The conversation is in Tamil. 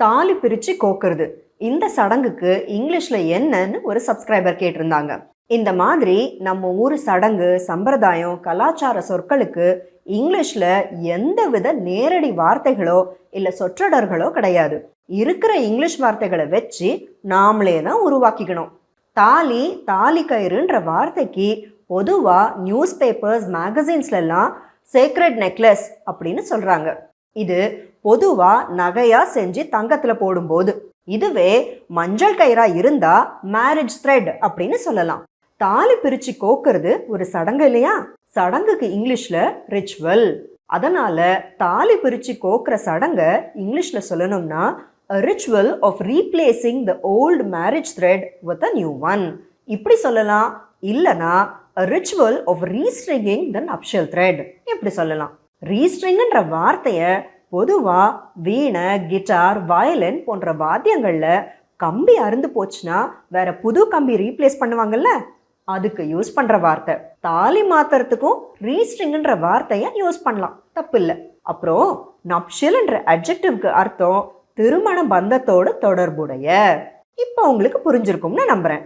தாலி பிரித்து கோக்குறது. இந்த சடங்குக்கு இங்கிலீஷில் என்னன்னு ஒரு சப்ஸ்கிரைபர் கேட்டிருந்தாங்க. இந்த மாதிரி நம்ம ஊர் சடங்கு சம்பிரதாயம் கலாச்சார சொற்களுக்கு இங்கிலீஷ்ல எந்தவித நேரடி வார்த்தைகளோ இல்லை சொற்றொடர்களோ கிடையாது. இருக்கிற இங்கிலீஷ் வார்த்தைகளை வச்சு நாமளே தான் உருவாக்கிக்கணும். தாலி தாலி கயிறுன்ற வார்த்தைக்கு பொதுவாக நியூஸ் பேப்பர்ஸ் மேகசின்ஸ்லாம் சேக்ரெட் நெக்லஸ் அப்படின்னு சொல்கிறாங்க இது பொதுவா நகையா செஞ்சு தங்கத்துல போடும்போது. இதுவே மஞ்சள் கயிறா இருந்தா மேரேஜ் த்ரெட் அப்படின்னு சொல்லலாம். தாலி பிரிச்சு கோக்குறது ஒரு சடங்கு இல்லையா? சடங்குக்கு இங்கிலீஷ்ல ரிச்சுவல் அதனால தாலி பிரிச்சு கோக்குற சடங்க இங்கிலீஷ்ல சொல்லணும்னா ritual of replacing the old marriage thread with a new one இப்படி சொல்லலாம். இல்லனா ritual of restringing then the thread இப்படி சொல்லலாம். ரீஸ்ட்ரிங்ன்ற வார்த்தையை பொதுவாக வீணை கிட்டார் வயலின் போன்ற வாத்தியங்களில் கம்பி அறுந்து போச்சுன்னா வேற புது கம்பி ரீப்ளேஸ் பண்ணுவாங்கல்ல? அதுக்கு யூஸ் பண்ணுற வார்த்தை. தாலி மாத்துறதுக்கும் ரீஸ்ட்ரிங்ன்ற வார்த்தையை யூஸ் பண்ணலாம். தப்பு இல்லை அப்புறம் நப்ஷில்ன்ற அட்ஜெக்டிவ்க்கு அர்த்தம் திருமண பந்தத்தோடு தொடர்புடைய. இப்போ உங்களுக்கு புரிஞ்சிருக்கும்னு நம்புறேன்.